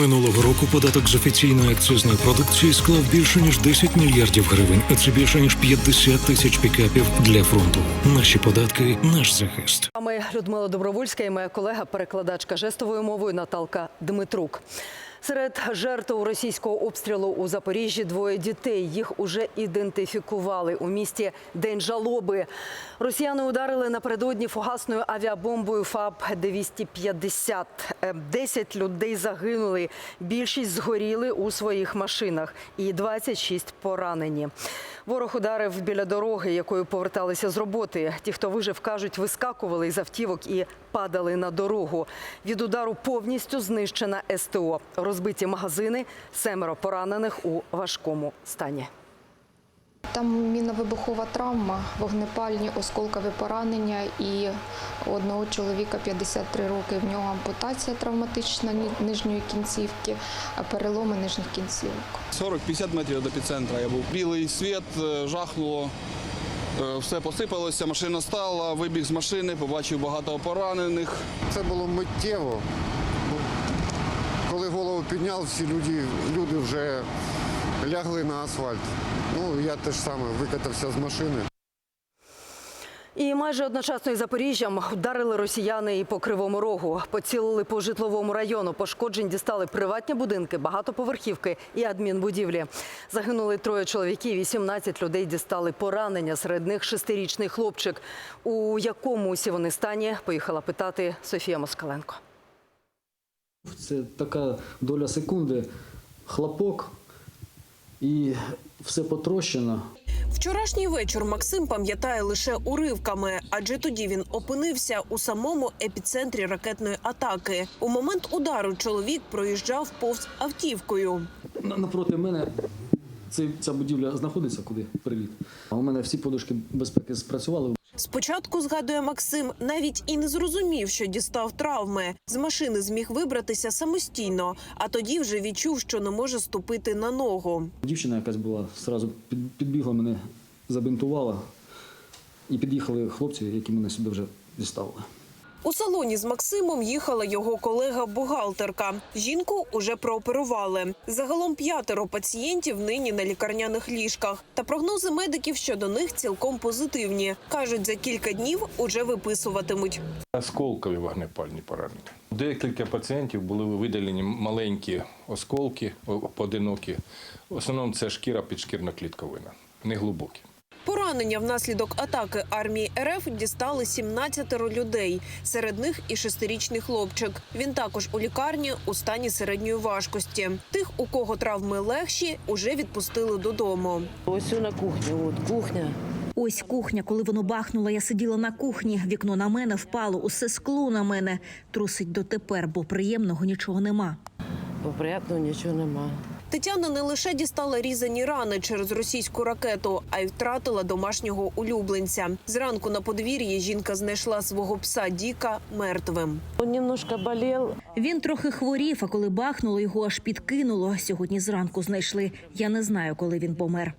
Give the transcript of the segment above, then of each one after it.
Минулого року податок з офіційної акцизної продукції склав більше ніж 10 мільярдів гривень, а це більше ніж 50 тисяч пікапів для фронту. Наші податки, наш захист. А ми Людмила Добровольська і моя колега, перекладачка жестовою мовою Наталка Дмитрук. Серед жертв російського обстрілу у Запоріжжі двоє дітей. Їх уже ідентифікували у місті День жалоби. Росіяни ударили напередодні фугасною авіабомбою ФАБ-250. Е, Десять людей загинули. Більшість згоріли у своїх машинах і 26 поранені. Ворог ударив біля дороги, якою поверталися з роботи. Ті, хто вижив, кажуть, вискакували із автівок і падали на дорогу. Від удару повністю знищена СТО. Розбиті магазини, семеро поранених у важкому стані. Там міновибухова травма, вогнепальні осколкові поранення і одного чоловіка 53 роки. В нього ампутація травматична нижньої кінцівки, а переломи нижніх кінцівок. 40-50 метрів до епіцентра я був. Білий світ, е, жахнуло, е, все посипалося, машина стала, вибіг з машини, побачив багато поранених. Це було миттєво. Підняв, всі люди, люди вже лягли на асфальт. Ну, я теж саме викатався з машини. І майже одночасно із Запоріжжям вдарили росіяни і по Кривому Рогу. Поцілили по житловому району. Пошкоджень дістали приватні будинки, багатоповерхівки і адмінбудівлі. Загинули троє чоловіків, 18 людей дістали поранення. Серед них шестирічний хлопчик. У якому усі вони стані, поїхала питати Софія Москаленко. Це така доля секунди, хлопок і все потрощено. Вчорашній вечір Максим пам'ятає лише уривками, адже тоді він опинився у самому епіцентрі ракетної атаки. У момент удару чоловік проїжджав повз автівкою. Напроти мене ця будівля знаходиться, куди приліт. А у мене всі подушки безпеки спрацювали. Спочатку згадує Максим, навіть і не зрозумів, що дістав травми. З машини зміг вибратися самостійно, а тоді вже відчув, що не може ступити на ногу. Дівчина якась була, під, підбігла мене, забинтувала. І під'їхали хлопці, які мене сюди вже діставили. У салоні з Максимом їхала його колега-бухгалтерка. Жінку уже прооперували. Загалом п'ятеро пацієнтів нині на лікарняних ліжках. Та прогнози медиків щодо них цілком позитивні. кажуть, за кілька днів уже виписуватимуть. Осколкові вогнепальні поранення. Декілька пацієнтів були видалені маленькі осколки, поодинокі. В основному це шкіра підшкірна клітковина, не глибокі. Поранення внаслідок атаки армії РФ дістали 17 людей. Серед них і шестирічний хлопчик. Він також у лікарні у стані середньої важкості. Тих, у кого травми легші, уже відпустили додому. Ось на кухню, от кухня. Ось кухня, коли воно бахнуло, я сиділа на кухні. Вікно на мене впало, усе скло на мене. Трусить дотепер, бо приємного нічого нема. Бо приємного нічого нема. Тетяна не лише дістала різані рани через російську ракету, а й втратила домашнього улюбленця. Зранку на подвір'ї жінка знайшла свого пса Діка мертвим. Он немножко болів. Він трохи хворів, а коли бахнуло, його аж підкинуло. Сьогодні зранку знайшли. Я не знаю, коли він помер.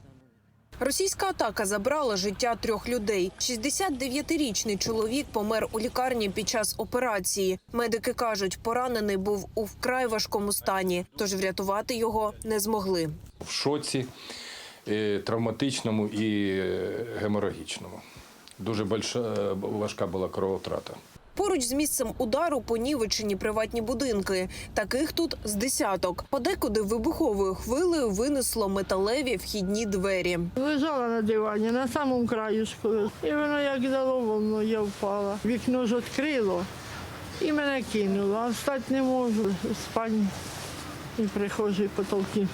Російська атака забрала життя трьох людей. 69-річний чоловік помер у лікарні під час операції. Медики кажуть, поранений був у вкрай важкому стані, тож врятувати його не змогли. В шоці, е, травматичному і е, геморагічному. Дуже е, важка була кровотрата. Поруч з місцем удару понівечені приватні будинки. Таких тут з десяток. Подекуди вибуховою хвилею винесло металеві вхідні двері. Лежала на дивані на самому краюшку. І воно як дало волну, я впала. Вікно ж відкрило і мене кинуло. А встати не можу. Спальні і прихожі потолки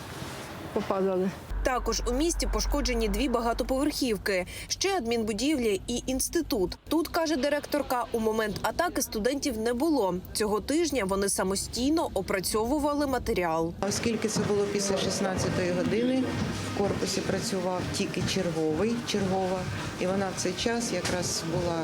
попадали. Також у місті пошкоджені дві багатоповерхівки, ще адмінбудівлі і інститут. Тут каже директорка, у момент атаки студентів не було. Цього тижня вони самостійно опрацьовували матеріал. Оскільки це було після 16-ї години, в корпусі працював тільки черговий, чергова, і вона в цей час якраз була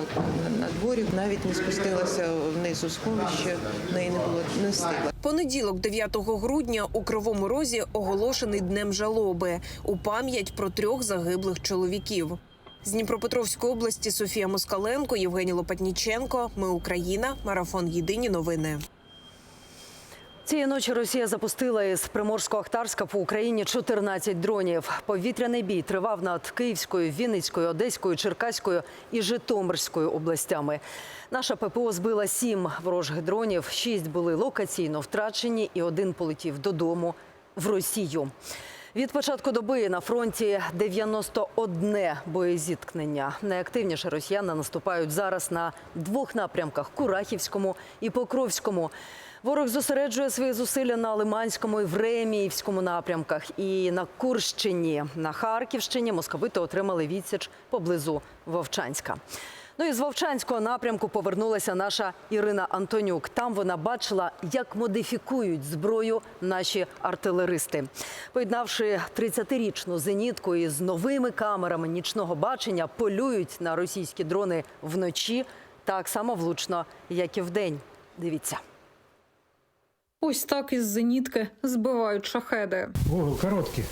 на- дворі, навіть не спустилася вниз у сховище, в неї не було не встигла. Понеділок, 9 грудня, у Кривому Розі оголошений днем жалоби у пам'ять про трьох загиблих чоловіків. З Дніпропетровської області Софія Москаленко, Євгеній Лопатніченко. Ми Україна. Марафон Єдині новини. Цієї ночі Росія запустила із Приморсько-Ахтарська по Україні 14 дронів. Повітряний бій тривав над Київською, Вінницькою, Одеською, Черкаською і Житомирською областями. Наша ППО збила сім ворожих дронів. Шість були локаційно втрачені, і один полетів додому в Росію. Від початку доби на фронті 91 боєзіткнення. Найактивніше росіяни наступають зараз на двох напрямках Курахівському і Покровському. Ворог зосереджує свої зусилля на Лиманському і Времіївському напрямках. І на Курщині, на Харківщині московити отримали відсіч поблизу Вовчанська. Ну і з Вовчанського напрямку повернулася наша Ірина Антонюк. Там вона бачила, як модифікують зброю наші артилеристи. Поєднавши 30-річну зенітку із новими камерами нічного бачення, полюють на російські дрони вночі так само влучно, як і вдень. Дивіться. Ось так із зенітки збивають шахеди. О, короткі.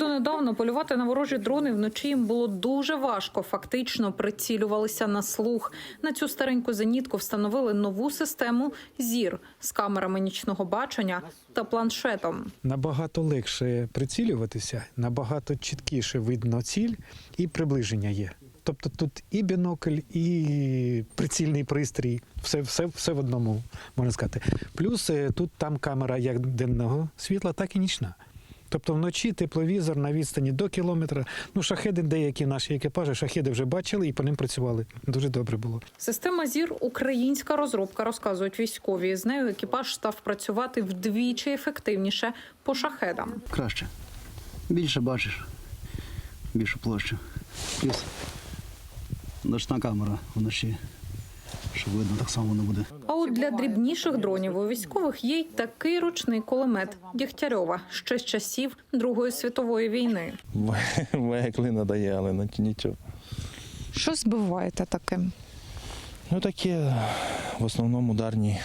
Донедавна полювати на ворожі дрони вночі їм було дуже важко. Фактично прицілювалися на слух. На цю стареньку зенітку встановили нову систему зір з камерами нічного бачення та планшетом. Набагато легше прицілюватися, набагато чіткіше видно ціль і приближення є. Тобто тут і бінокль, і прицільний пристрій, все, все, все в одному можна сказати. Плюс е, тут там камера як денного світла, так і нічна. Тобто вночі тепловізор на відстані до кілометра. Ну, шахеди, деякі наші екіпажі, шахеди вже бачили і по ним працювали. Дуже добре було. Система зір українська розробка, розказують військові. З нею екіпаж став працювати вдвічі ефективніше по шахедам. Краще. Більше бачиш, більшу площу. Плюс ночна камера вночі, щоб видно, так само не буде. А от для дрібніших дронів у військових є й такий ручний кулемет Дігтярьова ще з часів Другої світової війни. Моя клина дає, але на- нічого. Що збиваєте таким? Ну такі в основному ударні,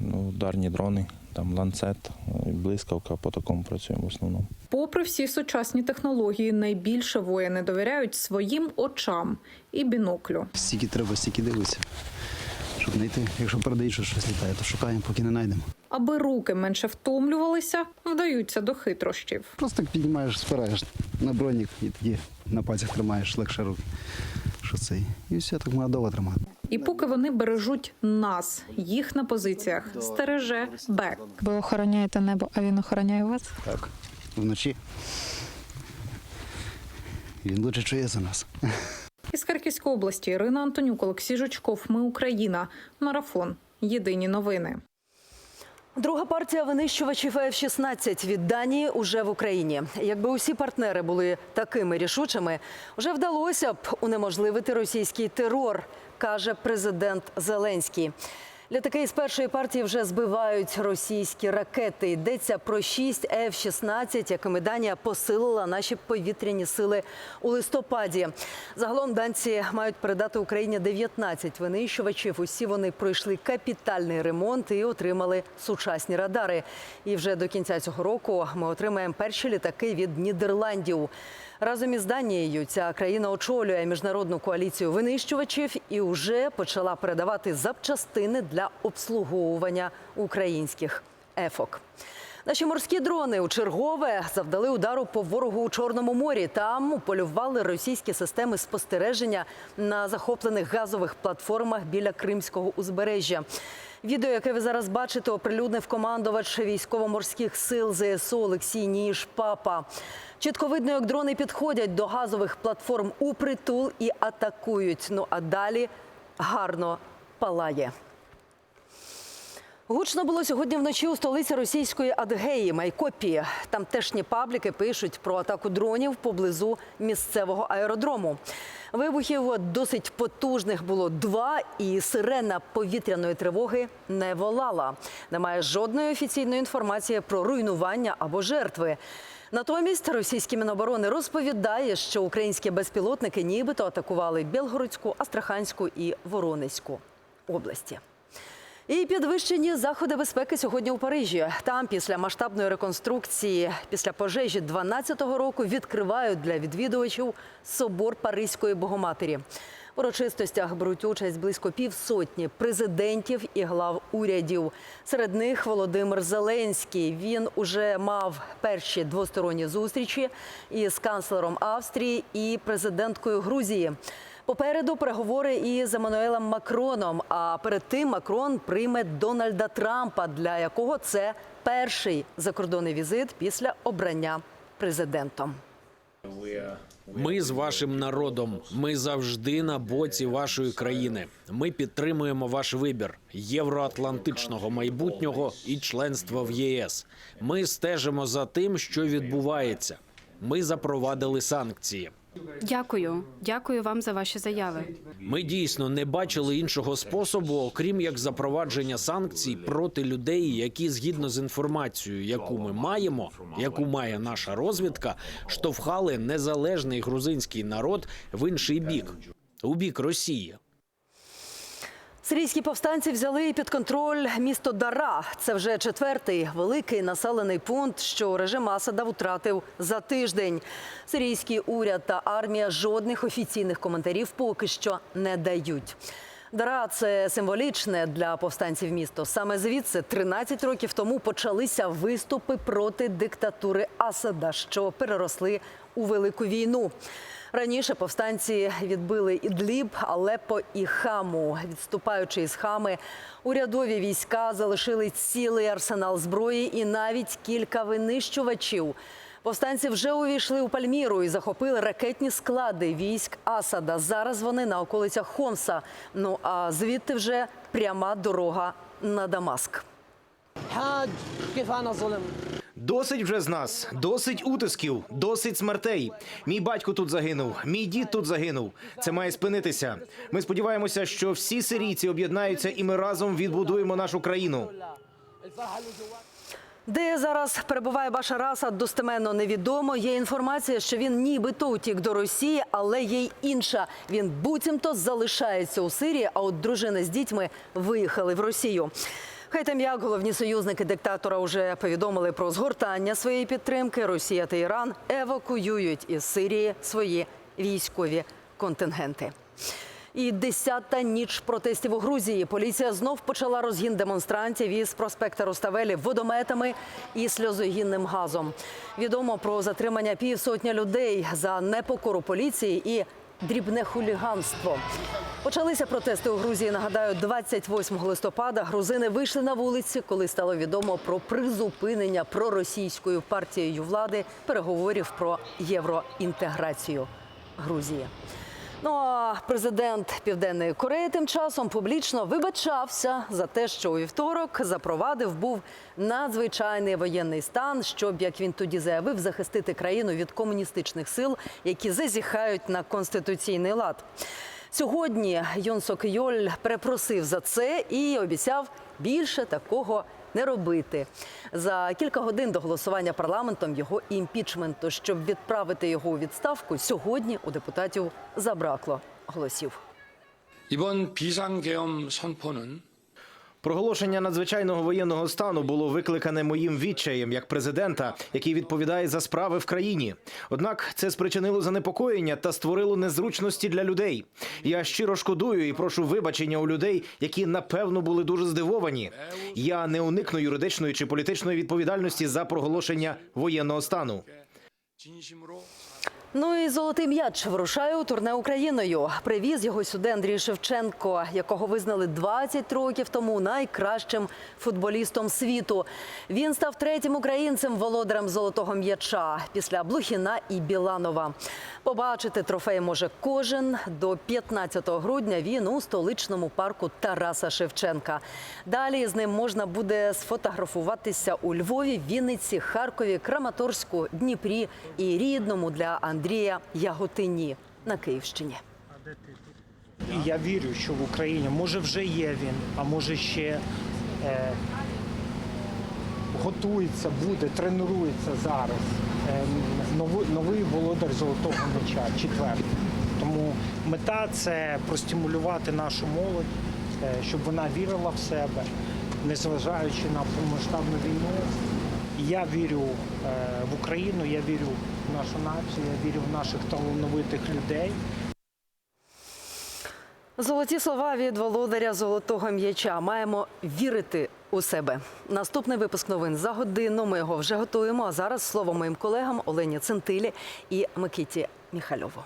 ну, ударні дрони, там ланцет, блискавка, по такому працюємо в основному. Попри всі сучасні технології, найбільше воїни довіряють своїм очам і біноклю. Стільки треба, стільки дивитися. Щоб знайти, якщо передають, що щось літає, то шукаємо, поки не знайдемо. Аби руки менше втомлювалися, вдаються до хитрощів. Просто так піднімаєш, спираєш на бронік і тоді на пальцях тримаєш легше руки. Що це? І все, так можна довго тримати. І поки вони бережуть нас, їх на позиціях стереже бек. Ви охороняєте небо, а він охороняє вас? Так, вночі. Він лучше чує за нас. Із Харківської області Ірина Антонюк, Олексій Жучков. Ми Україна. Марафон. Єдині новини. Друга партія винищувачів F-16 від Данії уже в Україні. Якби усі партнери були такими рішучими, вже вдалося б унеможливити російський терор, каже президент Зеленський. Літаки із першої партії вже збивають російські ракети. Йдеться про 6 F-16, якими Данія посилила наші повітряні сили у листопаді. Загалом данці мають передати Україні 19 винищувачів. Усі вони пройшли капітальний ремонт і отримали сучасні радари. І вже до кінця цього року ми отримаємо перші літаки від Нідерландів. Разом із Данією ця країна очолює міжнародну коаліцію винищувачів і вже почала передавати запчастини для обслуговування українських ефок. Наші морські дрони у чергове завдали удару по ворогу у Чорному морі. Там полювали російські системи спостереження на захоплених газових платформах біля Кримського узбережжя. Відео, яке ви зараз бачите, оприлюднив командувач військово-морських сил ЗСУ Олексій Ніж Папа. Чітко видно, як дрони підходять до газових платформ у притул і атакують. Ну а далі гарно палає. Гучно було сьогодні вночі у столиці російської Адгеї Майкопі. Тамтешні пабліки пишуть про атаку дронів поблизу місцевого аеродрому. Вибухів досить потужних було два, і сирена повітряної тривоги не волала. Немає жодної офіційної інформації про руйнування або жертви. Натомість російські міноборони розповідає, що українські безпілотники нібито атакували Білгородську, Астраханську і Воронезьку області. І підвищені заходи безпеки сьогодні у Парижі. Там після масштабної реконструкції, після пожежі 12-го року відкривають для відвідувачів собор Паризької Богоматері. урочистостях беруть участь близько півсотні президентів і глав урядів. Серед них Володимир Зеленський. Він уже мав перші двосторонні зустрічі із канцлером Австрії і президенткою Грузії. Попереду переговори із Еммануелем Макроном. А перед тим Макрон прийме Дональда Трампа, для якого це перший закордонний візит після обрання президентом. Ми з вашим народом. Ми завжди на боці вашої країни. Ми підтримуємо ваш вибір євроатлантичного майбутнього і членства в ЄС. Ми стежимо за тим, що відбувається. Ми запровадили санкції. Дякую, дякую вам за ваші заяви. Ми дійсно не бачили іншого способу, окрім як запровадження санкцій проти людей, які згідно з інформацією, яку ми маємо, яку має наша розвідка, штовхали незалежний грузинський народ в інший бік у бік Росії. Сирійські повстанці взяли під контроль місто Дара. Це вже четвертий великий населений пункт, що режим Асада втратив за тиждень. Сирійський уряд та армія жодних офіційних коментарів поки що не дають. Дара це символічне для повстанців місто. Саме звідси 13 років тому почалися виступи проти диктатури Асада, що переросли у велику війну. Раніше повстанці відбили Ідліб, Алеппо і Хаму. Відступаючи із Хами, урядові війська залишили цілий арсенал зброї і навіть кілька винищувачів. Повстанці вже увійшли у Пальміру і захопили ракетні склади військ Асада. Зараз вони на околицях Хомса. Ну а звідти вже пряма дорога на Дамаск. Досить вже з нас, досить утисків, досить смертей. Мій батько тут загинув, мій дід тут загинув. Це має спинитися. Ми сподіваємося, що всі сирійці об'єднаються, і ми разом відбудуємо нашу країну. Де зараз перебуває Башар Асад, достеменно невідомо. Є інформація, що він нібито утік до Росії, але є й інша. Він буцімто залишається у Сирії, а от дружина з дітьми виїхали в Росію. Хай там як головні союзники диктатора вже повідомили про згортання своєї підтримки. Росія та Іран евакуюють із Сирії свої військові контингенти. І десята ніч протестів у Грузії. Поліція знов почала розгін демонстрантів із проспекта Руставелі водометами і сльозогінним газом. Відомо про затримання півсотня людей за непокору поліції і дрібне хуліганство. Почалися протести у Грузії. Нагадаю, 28 листопада грузини вийшли на вулиці, коли стало відомо про призупинення проросійською партією влади переговорів про євроінтеграцію Грузії. Ну а президент Південної Кореї тим часом публічно вибачався за те, що у вівторок запровадив був надзвичайний воєнний стан, щоб як він тоді заявив, захистити країну від комуністичних сил, які зазіхають на конституційний лад. Сьогодні Йон Сок Йоль перепросив за це і обіцяв більше такого не робити. За кілька годин до голосування парламентом його імпічменту, щоб відправити його у відставку, сьогодні у депутатів забракло голосів. 이번 비상계엄 선포는 Проголошення надзвичайного воєнного стану було викликане моїм відчаєм як президента, який відповідає за справи в країні. Однак це спричинило занепокоєння та створило незручності для людей. Я щиро шкодую і прошу вибачення у людей, які напевно були дуже здивовані. Я не уникну юридичної чи політичної відповідальності за проголошення воєнного стану. Ну і золотий м'яч вирушає у турне Україною. Привіз його сюди Андрій Шевченко, якого визнали 20 років тому найкращим футболістом світу. Він став третім українцем володарем золотого м'яча після Блухіна і Біланова. Побачити трофей може кожен до 15 грудня. Він у столичному парку Тараса Шевченка. Далі з ним можна буде сфотографуватися у Львові, Вінниці, Харкові, Краматорську, Дніпрі і рідному для Андрія. Яготині на Київщині. І я вірю, що в Україні може вже є він, а може ще е, готується, буде, тренується зараз. Е, новий, новий володар золотого м'яча, четвертий. Тому мета це простимулювати нашу молодь, е, щоб вона вірила в себе, незважаючи на повномасштабну війну. Я вірю е, в Україну, я вірю в нашу націю, я вірю в наших талановитих людей. Золоті слова від володаря золотого м'яча. Маємо вірити у себе. Наступний випуск новин за годину. Ми його вже готуємо. А зараз слово моїм колегам Олені Центилі і Микиті Міхальову.